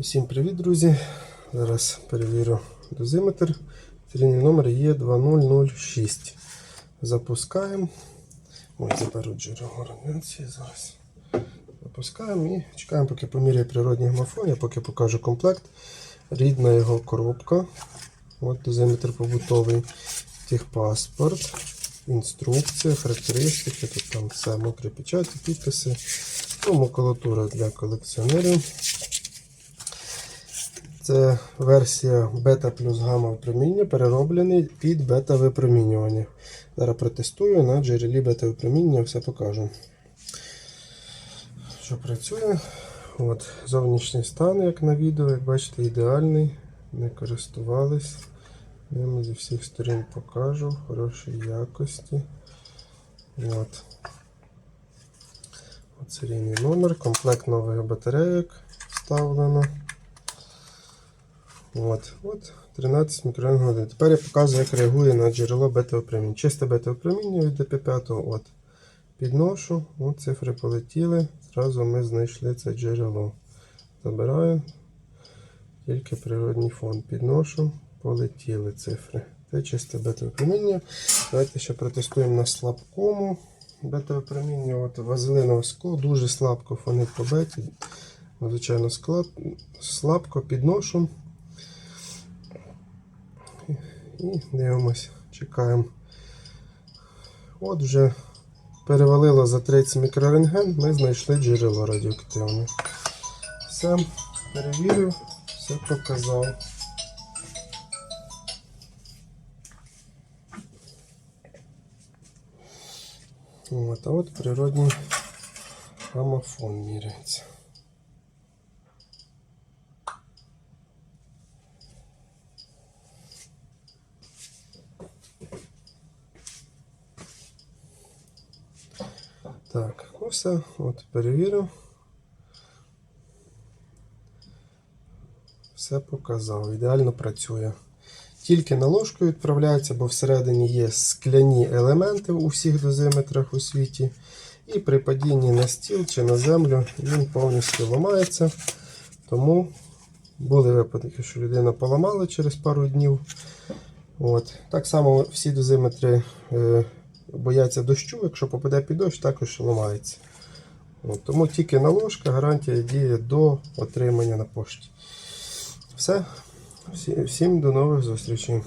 Усім привіт, друзі! Зараз перевірю дозиметр. Серійний номер є 2006. Запускаємо. Ой, заберу джерело зараз. Запускаємо і чекаємо, поки поміряє природний гомофон. Я поки покажу комплект. Рідна його коробка. От дозиметр побутовий. Техпаспорт, інструкція, характеристики. Тут там все мокрі печаті, підписи. Ну, макулатура для колекціонерів. Це версія бета плюс гамма випроміння, перероблений під бета випромінювання. Зараз протестую на джерелі бета випроміння, все покажу. Що працює? От, Зовнішній стан, як на відео, як бачите, ідеальний. Не користувались. Я вам зі всіх сторін покажу хорошій якості. От серійний номер, комплект нових батарейок вставлено. От, от 13 мікрорентген. Тепер я показую, як реагує на джерело бета-опроміння. Чисте бета-опроміння від ДП5. От. Підношу, от цифри полетіли. Зразу ми знайшли це джерело. Забираю. Тільки природний фон. Підношу, полетіли цифри. Це чисте бета-опроміння. Давайте ще протестуємо на слабкому. Бета-опроміння, от вазелинове скло, дуже слабко фонить по беті. Звичайно, склад, слабко підношу. І дивимось, чекаємо. От вже перевалило за 30 мікрорентген, ми знайшли джерело радіоактивне. Все, перевірив, все показав. От, а от природній гамофон міряється. Так, ну все, от перевірив. Все показав, ідеально працює. Тільки на ложку відправляється, бо всередині є скляні елементи у всіх дозиметрах у світі. І при падінні на стіл чи на землю він повністю ламається. Тому були випадки, що людина поламала через пару днів. От. Так само всі дозиметри е, бояться дощу, якщо попаде під дощ, також ламається. Тому тільки наложка, гарантія діє до отримання на пошті. Все. Всім до нових зустрічей.